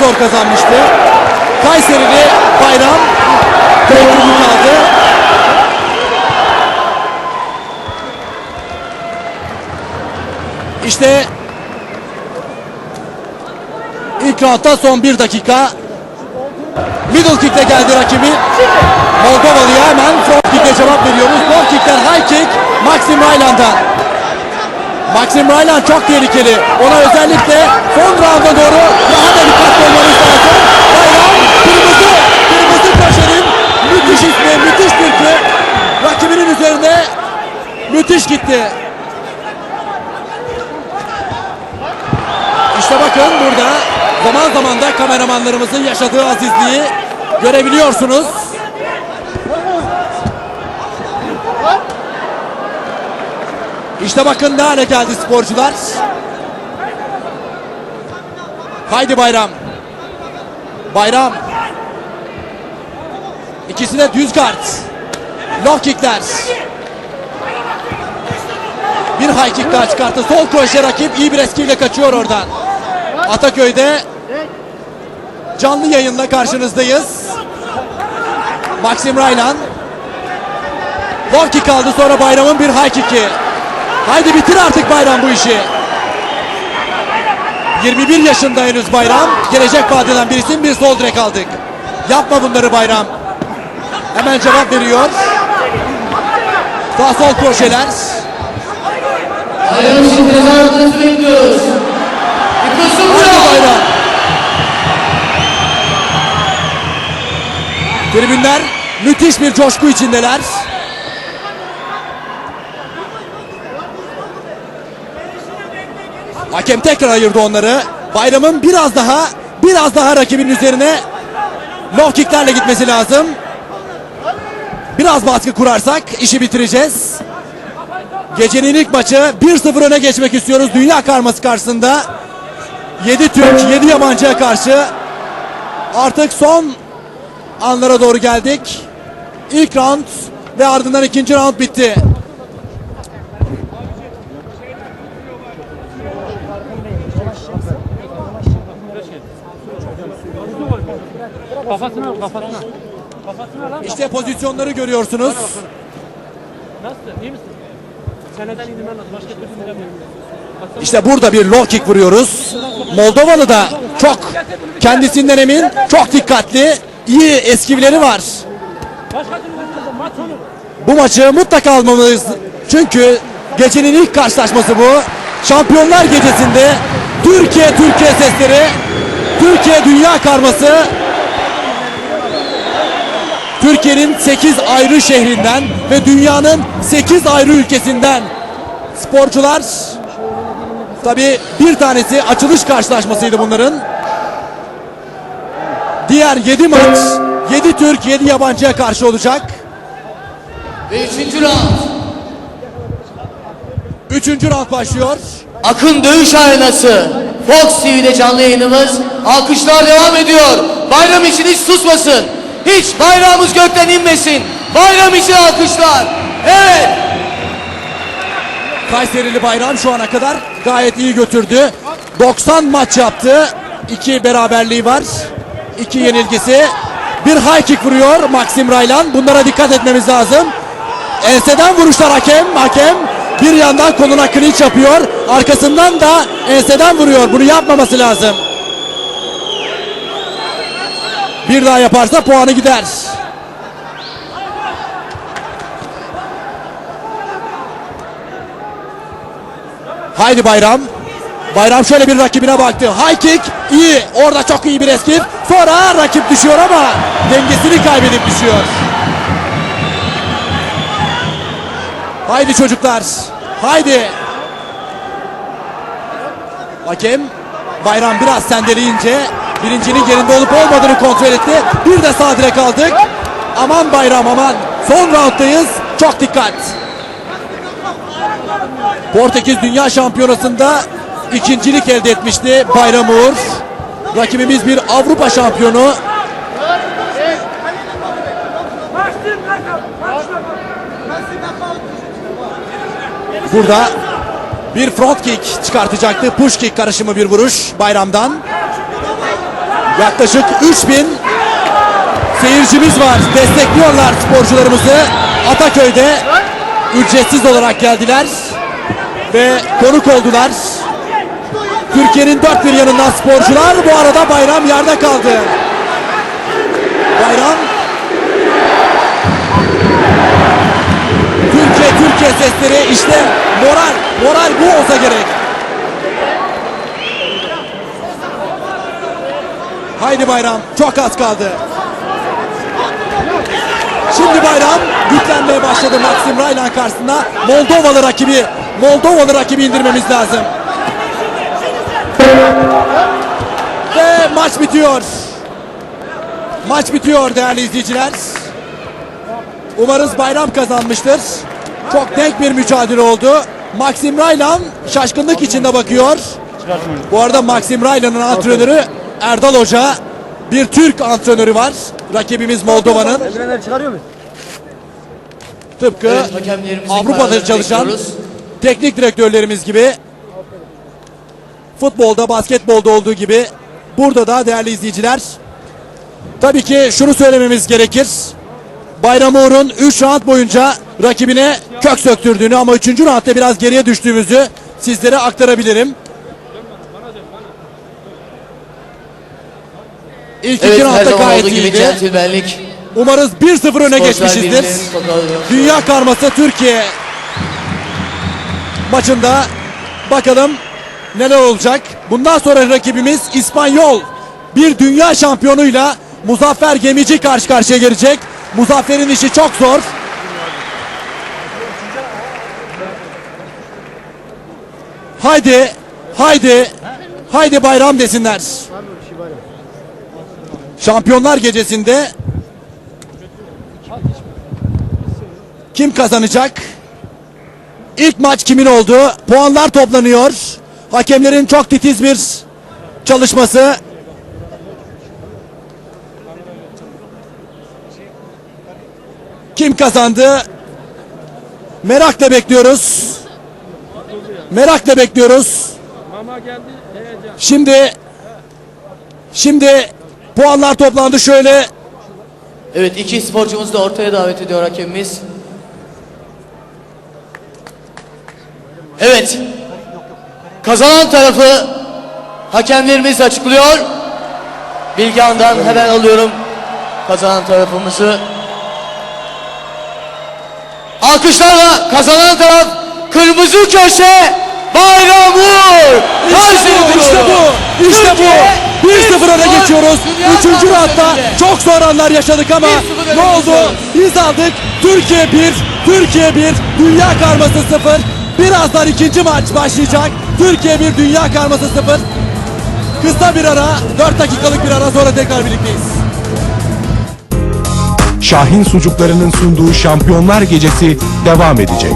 zor kazanmıştı. Kayserili Bayram tereddütü kaldı. İşte ilk roundda son bir dakika. Middle kick'le geldi rakibi. Moldovalı'ya hemen front kick'le cevap veriyoruz. Long kick'ten high kick Maxim Rayland'dan. Maxim Rayland çok tehlikeli. Ona özellikle son rounda doğru daha da dikkatli olmamız lazım. Bayram kırmızı, kırmızı köşenin müthiş ismi, müthiş türkü. Rakibinin üzerine müthiş gitti. İşte bakın burada zaman zaman da kameramanlarımızın yaşadığı azizliği görebiliyorsunuz. İşte bakın ne hale geldi sporcular. Haydi Bayram. Bayram. İkisi de düz guard. Low kickler. Bir high kick daha çıkarttı. Sol kroşe rakip iyi bir eskiyle kaçıyor oradan. Ataköy'de canlı yayınla karşınızdayız. Maxim Raylan. Low kick aldı sonra Bayram'ın bir high kick'i. Haydi bitir artık Bayram bu işi. 21 yaşında henüz Bayram. Gelecek vadeden bir isim bir sol direk aldık. Yapma bunları Bayram. Hemen cevap veriyor. Sağ sol kroşeler. Bayram için bekliyoruz. Mikrofon Haydi bırak. Bayram. Tribünler müthiş bir coşku içindeler. Hakem tekrar ayırdı onları. Bayram'ın biraz daha biraz daha rakibin üzerine low kicklerle gitmesi lazım. Biraz baskı kurarsak işi bitireceğiz. Gecenin ilk maçı 1-0 öne geçmek istiyoruz dünya karması karşısında. 7 Türk, 7 yabancıya karşı artık son anlara doğru geldik. İlk round ve ardından ikinci round bitti. Kafasına al, kafasına. Kafasına lan. İşte pozisyonları görüyorsunuz. Nasıl? İyi misin? Seneden indirmen lazım. Başka türlü indiremiyorum. Baksana. İşte burada bir low kick vuruyoruz. Moldovalı da çok kendisinden emin, çok dikkatli, iyi eskivileri var. Sonu. Bu maçı mutlaka almamız. Çünkü gecenin ilk karşılaşması bu. Şampiyonlar gecesinde Türkiye Türkiye sesleri, Türkiye dünya karması Türkiye'nin 8 ayrı şehrinden ve dünyanın 8 ayrı ülkesinden sporcular tabi bir tanesi açılış karşılaşmasıydı bunların. Diğer 7 maç 7 Türk 7 yabancıya karşı olacak. Ve üçüncü round. Üçüncü round başlıyor. Akın Dövüş Arenası. Fox TV'de canlı yayınımız. Alkışlar devam ediyor. Bayram için hiç susmasın. Hiç bayrağımız gökten inmesin. Bayram için alkışlar. Evet. Kayserili Bayram şu ana kadar gayet iyi götürdü. 90 maç yaptı. 2 beraberliği var. 2 yenilgisi. Bir high kick vuruyor Maxim Raylan. Bunlara dikkat etmemiz lazım. Enseden vuruşlar hakem. Hakem bir yandan koluna clinch yapıyor. Arkasından da enseden vuruyor. Bunu yapmaması lazım. Bir daha yaparsa puanı gider. Haydi Bayram. Bayram şöyle bir rakibine baktı. High kick iyi. Orada çok iyi bir eskif. Sonra rakip düşüyor ama dengesini kaybedip düşüyor. Haydi çocuklar. Haydi. Hakem Bayram biraz sendeleyince birincinin yerinde olup olmadığını kontrol etti. Bir de sağ direk aldık. Aman Bayram aman. Son rounddayız. Çok dikkat. Portekiz Dünya Şampiyonası'nda ikincilik elde etmişti Bayram Uğur. Rakibimiz bir Avrupa şampiyonu. Burada bir front kick çıkartacaktı. Push kick karışımı bir vuruş Bayram'dan. Yaklaşık 3000 seyircimiz var. Destekliyorlar sporcularımızı. Ataköy'de ücretsiz olarak geldiler ve konuk oldular. Türkiye'nin dört bir yanından sporcular. Bu arada bayram yerde kaldı. Bayram Türkiye Türkiye sesleri işte moral moral bu olsa gerek. Haydi bayram çok az kaldı. Şimdi bayram güçlenmeye başladı Maxim Raylan karşısında. Moldovalı rakibi Moldovalı rakibi indirmemiz lazım. Ve maç bitiyor. Maç bitiyor değerli izleyiciler. Umarız bayram kazanmıştır. Çok denk bir mücadele oldu. Maxim Raylan şaşkınlık içinde bakıyor. Bu arada Maxim Raylan'ın antrenörü Erdal Hoca. Bir Türk antrenörü var. Rakibimiz Moldova'nın. Eldivenleri çıkarıyor muyuz? Tıpkı Evet, Avrupa'da çalışan bekliyoruz. teknik direktörlerimiz gibi futbolda, basketbolda olduğu gibi burada da değerli izleyiciler tabii ki şunu söylememiz gerekir. Bayram Uğur'un 3 round boyunca rakibine kök söktürdüğünü ama 3. roundda biraz geriye düştüğümüzü sizlere aktarabilirim. İlk Evet iki zaman gayet gibi iyiydi. centilmenlik. Umarız 1-0 öne geçmişizdir. Dünya karması Türkiye maçında bakalım neler olacak. Bundan sonra rakibimiz İspanyol bir dünya şampiyonuyla Muzaffer Gemici karşı karşıya gelecek. Muzaffer'in işi çok zor. Haydi, haydi, haydi bayram desinler. Şampiyonlar gecesinde Kim kazanacak? İlk maç kimin oldu? Puanlar toplanıyor. Hakemlerin çok titiz bir çalışması. Kim kazandı? Merakla bekliyoruz. Merakla bekliyoruz. Mama geldi. Heyecan. Şimdi şimdi puanlar toplandı şöyle. Evet iki sporcumuzu da ortaya davet ediyor hakemimiz. Evet. Kazanan tarafı hakemlerimiz açıklıyor. Bilgehan'dan hemen alıyorum kazanan tarafımızı. Alkışlarla kazanan taraf kırmızı köşe Bayram Uğur. İşte bu, işte bu, işte bu. 1-0 öne geçiyoruz. Üçüncü roundda çok zor anlar yaşadık ama 1-0 öne ne oldu? Biz aldık. Türkiye 1, Türkiye 1, Dünya Karması 0. Birazdan ikinci maç başlayacak. Türkiye 1, Dünya Karması 0. Kısa bir ara, 4 dakikalık bir ara sonra tekrar birlikteyiz. Şahin sucuklarının sunduğu Şampiyonlar Gecesi devam edecek.